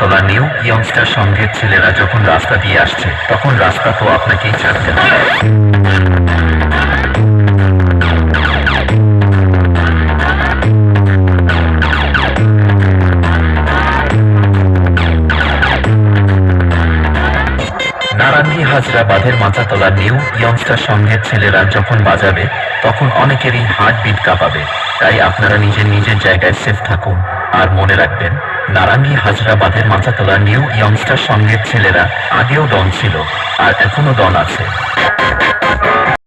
তোলা নিউ ইয়ংস্টার সংঘের ছেলেরা যখন রাস্তা দিয়ে আসছে, তখন রাস্তা তো আপনাকেই ছাড়তে হবে। নারাঙ্গি হাজরা বাঁধের মাথা তোলা নিউ ইয়ংস্টার সংঘের ছেলেরা যখন বাজাবে, তখন অনেকেরই হার্ট বিট কাঁপাবে। তাই আপনারা নিজের নিজের জায়গায় সেফ থাকুন আর মনে রাখবেন নারাঙ্গি হাজরাবাদের মাথাতলা মাথা তোলা নিউ ইয়ংস্টার সঙ্গের ছেলেরা আগেও ডন ছিল, আর এখনও ডন আছে।